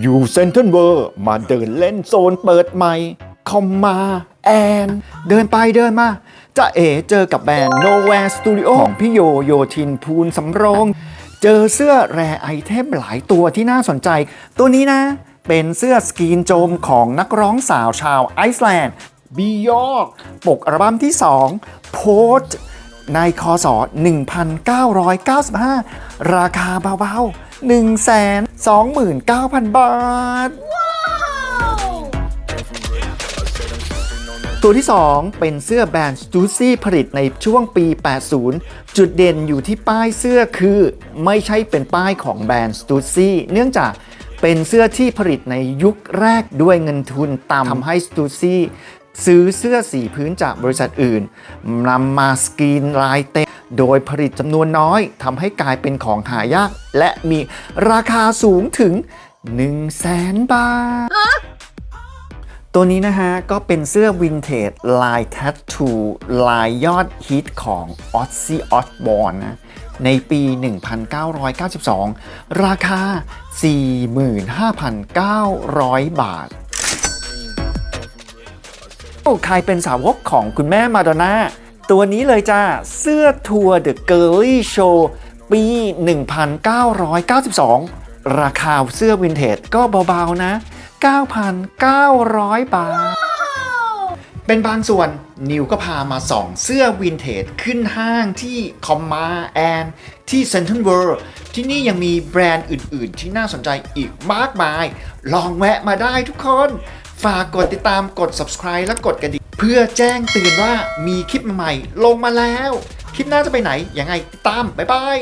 อยู่เซนทรัลเวอร์มาเดินเล่นโซนเปิดใหม่คอมมาแอนเดินไปเดินมาจะเอเจอกับแบรนด์ Nowhere Studio ของพี่โยโยทินภูลสำโรง เจอเสื้อแรไอเทมหลายตัวที่น่าสนใจ ตัวนี้นะ เป็นเสื้อสกรีนโจมของนักร้องสาวชาวไอซ์แลนด์บียอกปกอัลบั้มที่ 2 โพสในคศ 1995 ราคาเบาๆ 129,000 บาท ตัวที่ 2 เป็นเสื้อแบรนด์ s t u s y ผลิตในช่วงปี 80 จุดเด่นอยู่ที่ป้ายเสื้อคือ ไม่ใช่เป็นป้ายของแบรนด์ s t u s y เนื่องจากเป็นเสื้อที่ผลิตในยุคแรกด้วยเงินทุนต่ำทำให้ s t u s y ซื้อเสื้อสีพื้นจากบริษัทอื่นนำมาสกรีนลายเต็ม โดยผลิตจำนวนน้อยทำให้กลายเป็นของหายาก และมีราคาสูงถึง 1 0 0 0 0แสนบาท ตัวนี้นะฮะ ก็เป็นเสื้อวินเทจลายแท t ทูลายยอดฮิตของ Ozzy Osbourne นะในปี 1992 ราคา 45,900 บาทใครเป็นสาวกของคุณแม่มาดอนน่า ตัวนี้เลยจ้า เสื้อทัวร์ The Girly Show ปี 1992 ราคาเสื้อวินเทจก็เบาๆนะ 9,900 บาท เป็นบางส่วนนิวก็พามาส่องเสื้อวินเทจขึ้นห้างที่คอมมาแอนที่เซ็นทรัลเวิลด์ที่นี่ยังมีแบรนด์อื่นๆ ที่น่าสนใจอีกมากมาย ลองแวะมาได้ทุกคน ฝากกดติดตามกด subscribe และกดกระดิ่ง เพื่อแจ้งเตือนว่ามีคลิปใหม่ลงมาแล้ว คลิปหน้าจะไปไหนยังไงติดตามบ๊ายบาย